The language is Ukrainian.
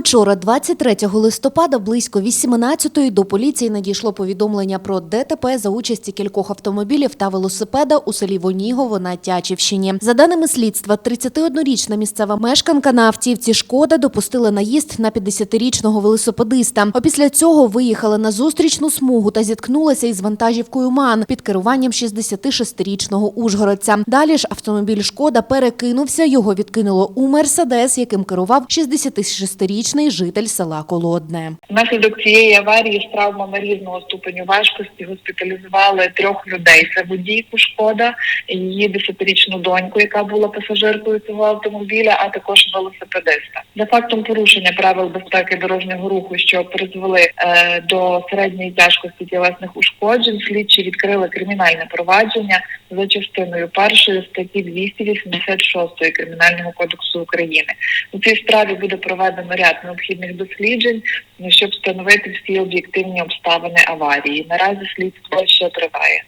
Учора, 23 листопада, близько 18-ї до поліції надійшло повідомлення про ДТП за участі кількох автомобілів та велосипеда у селі Вонігово на Тячівщині. За даними слідства, 31-річна місцева мешканка на автівці Шкода допустила наїзд на 50-річного велосипедиста. Опісля цього виїхала на зустрічну смугу та зіткнулася із вантажівкою МАН під керуванням 66-річного ужгородця. Далі ж автомобіль Шкода перекинувся, його відкинуло у Мерседес, яким керував 66-річний житель села Колодне. Внаслідок цієї аварії з травмами різного ступеню важкості госпіталізували трьох людей. Це водійку шкода, її десятирічну доньку, яка була пасажиркою цього автомобіля, а також велосипедиста. За фактом порушення правил безпеки дорожнього руху, що призвели е, до середньої тяжкості тілесних ушкоджень, слідчі відкрили кримінальне провадження за частиною першої статті 286 кримінального кодексу України. У цій справі буде проведено ряд необхідних досліджень, ну, щоб встановити всі об'єктивні обставини аварії. Наразі слідство ще триває.